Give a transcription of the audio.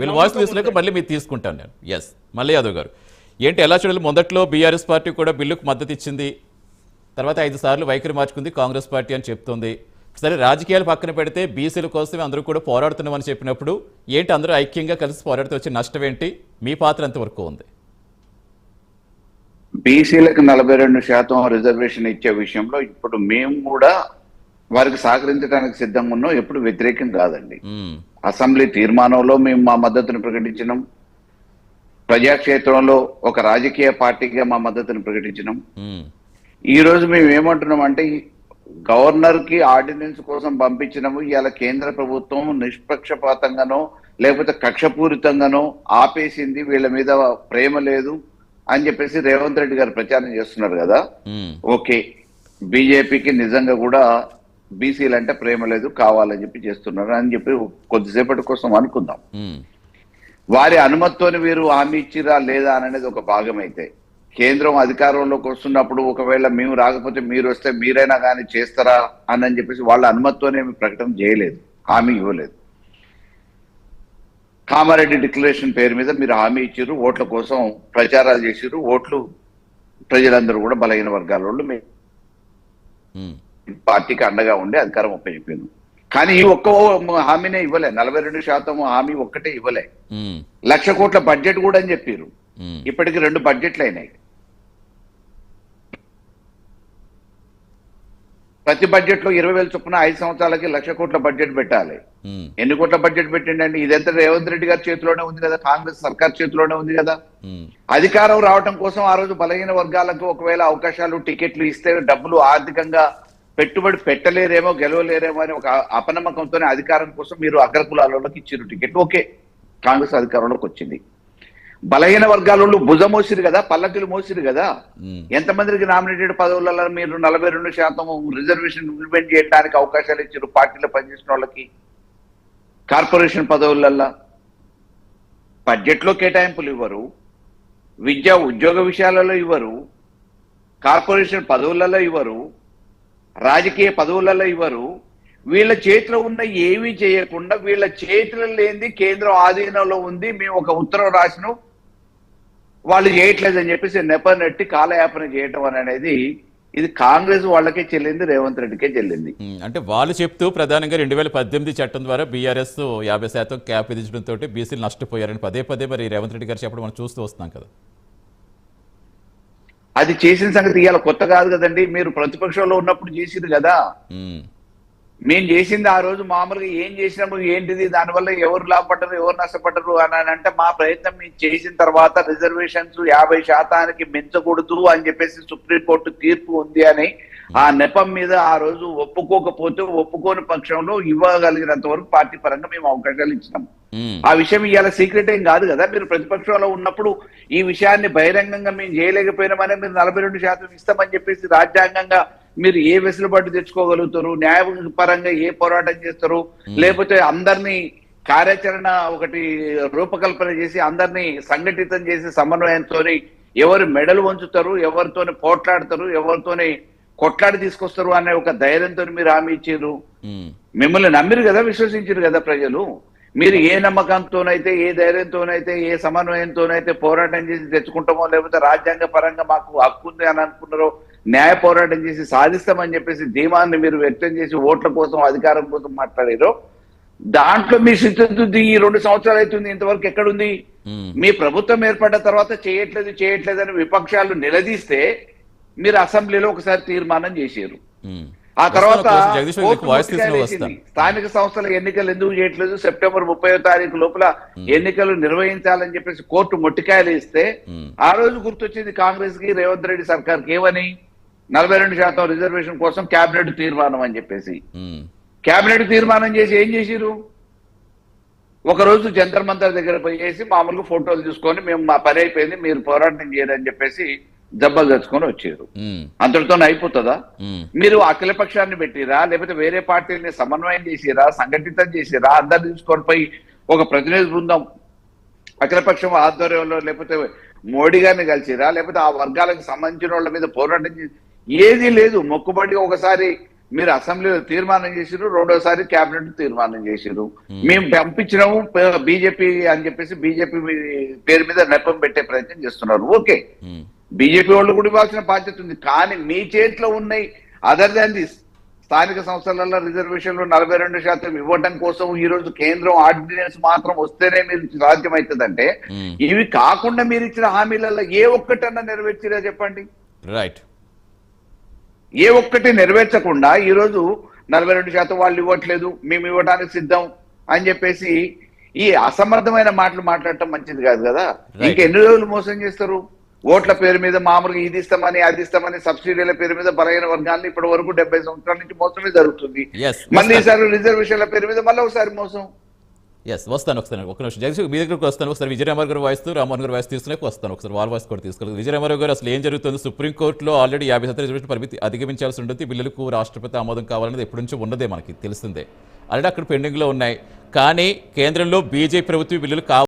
వీళ్ళ వాయిస్ లిస్ట్లోకి మళ్ళీ మీరు తీసుకుంటాను నేను. ఎస్ మళ్ళీ యాదవ్ గారు. ఏంటి ఎలా చూడాలి? మొదట్లో బీఆర్ఎస్ పార్టీ కూడా బిల్లుకు మద్దతు ఇచ్చింది. తర్వాత ఐదు సార్లు వైఖరి మార్చుకుంది కాంగ్రెస్ పార్టీ అని చెప్తుంది. సరే రాజకీయాలు పక్కన పెడితే బీసీల కోసమే అందరూ కూడా పోరాడుతున్నామని చెప్పినప్పుడు ఏంటి అందరూ ఐక్యంగా కలిసి పోరాడుతూ వచ్చే నష్టం ఏంటి? మీ పాత్ర ఎంతవరకు ఉంది? బీసీలకు నలభై రెండు శాతం రిజర్వేషన్ ఇచ్చే విషయంలో ఇప్పుడు మేము కూడా వారికి సహకరించడానికి సిద్ధంగా ఉన్నాం. ఎప్పుడు వ్యతిరేకం కాదండి. మ్మ్. అసెంబ్లీ తీర్మానంలో మేము మా మద్దతును ప్రకటించినాం. ప్రజాక్షేత్రంలో ఒక రాజకీయ పార్టీగా మా మద్దతును ప్రకటించినాం. ఈ రోజు మేము ఏమంటున్నాం అంటే గవర్నర్కి ఆర్డినెన్స్ కోసం పంపించినాము. ఇవాళ కేంద్ర ప్రభుత్వం నిష్పక్షపాతంగానో లేకపోతే కక్షపూరితంగానో ఆపేసింది. వీళ్ళ మీద ప్రేమ లేదు అని చెప్పేసి రేవంత్ రెడ్డి గారు ప్రచారం చేస్తున్నారు కదా. ఓకే. బీజేపీకి నిజంగా కూడా బీసీలు అంటే ప్రేమ లేదు కావాలని చెప్పి చేస్తున్నారు అని చెప్పి కొద్దిసేపటి కోసం అనుకుందాం. వారి అనుమతితోని వీరు హామీ ఇచ్చిరా లేదా అనేది ఒక భాగం అయితే కేంద్రం అధికారంలోకి వస్తున్నప్పుడు ఒకవేళ మేము రాకపోతే మీరు వస్తే మీరైనా కానీ చేస్తారా అని అని చెప్పేసి వాళ్ళ అనుమతితోనే ప్రకటన చేయలేదు హామీ ఇవ్వలేదు కామారెడ్డి డిక్లరేషన్ పేరు మీద మీరు హామీ ఇచ్చారు ఓట్ల కోసం ప్రచారాలు చేసిర్రు ఓట్లు ప్రజలందరూ కూడా బలహీన వర్గాల వాళ్ళు. పార్టీకి అండగా ఉండి అధికారం ఒప్పచెప్పాను కానీ ఈ ఒక్క హామీనే ఇవ్వలే. నలభై రెండు శాతం హామీ ఒక్కటే ఇవ్వలే. లక్ష కోట్ల బడ్జెట్ కూడా అని చెప్పారు. ఇప్పటికి రెండు బడ్జెట్లు అయినాయి. ప్రతి బడ్జెట్లో ఇరవై వేల చొప్పున ఐదు సంవత్సరాలకి లక్ష కోట్ల బడ్జెట్ పెట్టాలి. ఎన్ని కోట్ల బడ్జెట్ పెట్టిండండి? ఇదంతా రేవంత్ రెడ్డి గారి చేతిలోనే ఉంది కదా? కాంగ్రెస్ సర్కార్ చేతిలోనే ఉంది కదా. అధికారం రావటం కోసం ఆ రోజు బలహీన వర్గాలకు ఒకవేళ అవకాశాలు టికెట్లు ఇస్తే డబ్బులు ఆర్థికంగా పెట్టుబడి పెట్టలేరేమో గెలవలేరేమో అని ఒక అపనమ్మకంతోనే అధికారం కోసం మీరు అగ్రకులాలలోకి ఇచ్చారు టికెట్. ఓకే కాంగ్రెస్ అధికారంలోకి వచ్చింది. బలహీన వర్గాల వాళ్ళు భుజం మోసిరు కదా పల్లకిలు మోసిరు కదా. ఎంతమందికి నామినేటెడ్ పదవులలో మీరు నలభై రెండు శాతం రిజర్వేషన్ ఇంప్లిమెంట్ చేయడానికి అవకాశాలు ఇచ్చారు పార్టీలో పనిచేసిన వాళ్ళకి? కార్పొరేషన్ పదవులల్లో బడ్జెట్లో కేటాయింపులు ఇవ్వరు విద్యా ఉద్యోగ విషయాలలో ఇవ్వరు కార్పొరేషన్ పదవులలో ఇవ్వరు రాజకీయ పదవులలో ఇవ్వరు. వీళ్ళ చేతిలో ఉన్న ఏమీ చేయకుండా వీళ్ళ చేతిలో లేనిది కేంద్రం ఆధీనంలో ఉంది మేము ఒక ఉత్తరం రాసినాం వాళ్ళు చేయట్లేదు అని చెప్పేసి నెపనెట్టి కాలయాపన చేయటం అని అనేది ఇది కాంగ్రెస్ వాళ్ళకే చెల్లింది రేవంత్ రెడ్డికే చెల్లింది. అంటే వాళ్ళు చెప్తూ ప్రధానంగా రెండు వేల పద్దెనిమిది చట్టం ద్వారా బీఆర్ఎస్ యాభై శాతం క్యాప్ విధించడంతో బీసీలు నష్టపోయారని పదే పదే మరి రేవంత్ రెడ్డి గారు చెప్పడం మనం చూస్తూ వస్తున్నాం కదా. అది చేసిన సంగతి ఇవాళ కొత్త కాదు కదండి మీరు ప్రతిపక్షంలో ఉన్నప్పుడు చేసింది కదా మ్మ్. చేసింది ఆ రోజు మామూలుగా ఏం చేసినాము ఏంటిది దానివల్ల ఎవరు లాభపడ్డరు ఎవరు నష్టపడ్డరు అని అని అంటే మా ప్రయత్నం మేము చేసిన తర్వాత రిజర్వేషన్స్ యాభై శాతానికి మించకూడదు అని చెప్పేసి సుప్రీంకోర్టు తీర్పు ఉంది అని ఆ నెపం మీద ఆ రోజు ఒప్పుకోకపోతే ఒప్పుకోని పక్షంలో ఇవ్వగలిగినంత వరకు పార్టీ పరంగా మేము అవకాశాలు ఇచ్చినాం. ఆ విషయం ఇవాళ సీక్రెట్ ఏం కాదు కదా? మీరు ప్రతిపక్షంలో ఉన్నప్పుడు ఈ విషయాన్ని బహిరంగంగా మేము చేయలేకపోయినామని మీరు నలభై రెండు శాతం ఇస్తామని చెప్పేసి రాజ్యాంగంగా మీరు ఏ వెసులుబాటు తెచ్చుకోగలుగుతారు? న్యాయపరంగా ఏ పోరాటం చేస్తారు? లేకపోతే అందరినీ కార్యాచరణ ఒకటి రూపకల్పన చేసి అందరినీ సంఘటితం చేసి సమన్వయంతో ఎవరు మెడలు వంచుతారు ఎవరితోని పోట్లాడతారు ఎవరితోని కొట్లాడి తీసుకొస్తారు అనే ఒక ధైర్యంతో మీరు హామీ ఇచ్చారు మ్మ్. మిమ్మల్ని నమ్మిరు కదా విశ్వసించారు కదా ప్రజలు మీరు ఏ నమ్మకంతోనైతే ఏ ధైర్యంతోనైతే ఏ సమన్వయంతోనైతే పోరాటం చేసి తెచ్చుకుంటామో లేకపోతే రాజ్యాంగ పరంగా మాకు హక్కు ఉంది అని అనుకున్నారో న్యాయ పోరాటం చేసి సాధిస్తామని చెప్పేసి ధీమాన్ని మీరు వ్యక్తం చేసి ఓట్ల కోసం అధికారం కోసం మాట్లాడారో దాంట్లో మీ చిత్తశుద్ధి ఈ రెండు సంవత్సరాలు అవుతుంది ఇంతవరకు ఎక్కడుంది. మీ ప్రభుత్వం ఏర్పడ్డ తర్వాత చేయట్లేదు చేయట్లేదు అని విపక్షాలు నిలదీస్తే మీరు అసెంబ్లీలో ఒకసారి తీర్మానం చేశారు. ఆ తర్వాత స్థానిక సంస్థల ఎన్నికలు ఎందుకు చేయట్లేదు? సెప్టెంబర్ ముప్పై తారీఖు లోపల ఎన్నికలు నిర్వహించాలని చెప్పేసి కోర్టు మొట్టికాయలు ఇస్తే. ఆ రోజు గుర్తొచ్చింది కాంగ్రెస్కి రేవంత్ రెడ్డి సర్కార్కి ఏమని? నలభై రెండు శాతం రిజర్వేషన్ కోసం కేబినెట్ తీర్మానం అని చెప్పేసి. కేబినెట్ తీర్మానం చేసి ఏం చేసిరు ఒక రోజు జంతర్ మంతర్ దగ్గర పోయేసి మామూలుగా ఫోటోలు తీసుకొని మేము మా పని అయిపోయింది మీరు పోరాటం చేయరని చెప్పేసి జబ్బలు తెచ్చుకొని వచ్చారు. అంతటితో అయిపోతుందా. మీరు అఖిల పక్షాన్ని పెట్టిరా లేకపోతే వేరే పార్టీని సమన్వయం చేసిరా సంఘటితం చేసిరా అందరు తీసుకొని పోయి ఒక ప్రతినిధి బృందం అఖిలపక్షం ఆధ్వర్యంలో లేకపోతే మోడీ గారిని కలిసిరా లేకపోతే ఆ వర్గాలకు సంబంధించిన వాళ్ళ మీద పోరాటం చేసి ఏది లేదు. మొక్కుబడి ఒకసారి మీరు అసెంబ్లీలో తీర్మానం చేసిరు రెండోసారి కేబినెట్ తీర్మానం చేసిరు మేము. పంపించినాము బీజేపీ అని చెప్పేసి బీజేపీ పేరు మీద నెపం పెట్టే ప్రయత్నం చేస్తున్నారు. ఓకే. బీజేపీ వాళ్ళు కూడా ఇవ్వాల్సిన బాధ్యత ఉంది. కానీ మీ చేతిలో ఉన్నాయి అదర్ దాన్ దిస్ స్థానిక సంస్థలలో రిజర్వేషన్లు నలభై రెండు శాతం ఇవ్వడం కోసం ఈ రోజు కేంద్రం ఆర్డినెన్స్ మాత్రం వస్తేనే మీరు సాధ్యమవుతుందంటే ఉమ్, ఇవి కాకుండా మీరు ఇచ్చిన హామీలలో ఏ ఒక్కటన్నా నెరవేర్చిరా చెప్పండి? రైట్ ఏ ఒక్కటి నెరవేర్చకుండా ఈ రోజు నలభై రెండు శాతం వాళ్ళు ఇవ్వట్లేదు మేము ఇవ్వడానికి సిద్ధం అని చెప్పేసి ఈ అసమర్థమైన మాటలు మాట్లాడటం మంచిది కాదు కదా. ఇంకెన్ని రోజులు మోసం చేస్తారు? ఓట్ల పేరు మీద మామూలుగా ఇది ఇస్తామని అది ఇస్తామని సబ్సిడీల పేరు మీద బలహీన వర్గాన్ని ఇప్పటి వరకు డెబ్బై సంవత్సరాల నుంచి మోసమే జరుగుతుంది. మళ్ళీ ఈసారి రిజర్వేషన్ల పేరు మీద మళ్ళీ ఒకసారి మోసం. ఎస్ వస్తాను ఒకసారి ఒక నిమిషం. జగదీష్ మీ దగ్గరకు వస్తాను. ఒకసారి విజయరామారావు గారు వాయిస్తూ రామ్మోహన్ గారు వాయిస్ తీసుకునే వస్తాను. ఒకసారి వాళ్ళ వాయిస్ కూడా తీసుకెళ్ళి విజయరామారావు గారు అసలు ఏం జరుగుతుంది? సుప్రీంకోర్టులో ఆల్రెడీ యాభై శాతం రిజర్వేషన్ పరిమితి అధిగమించాల్సి ఉంటుంది. బిల్లులకు రాష్ట్రపతి ఆమోదం కావాలనేది ఎప్పటి నుంచో ఉన్నదే మనకి తెలిసిందే. ఆల్రెడీ అక్కడ పెండింగ్లో ఉన్నాయి. కానీ కేంద్రంలో బీజేపీ ప్రభుత్వం బిల్లులు కావాలి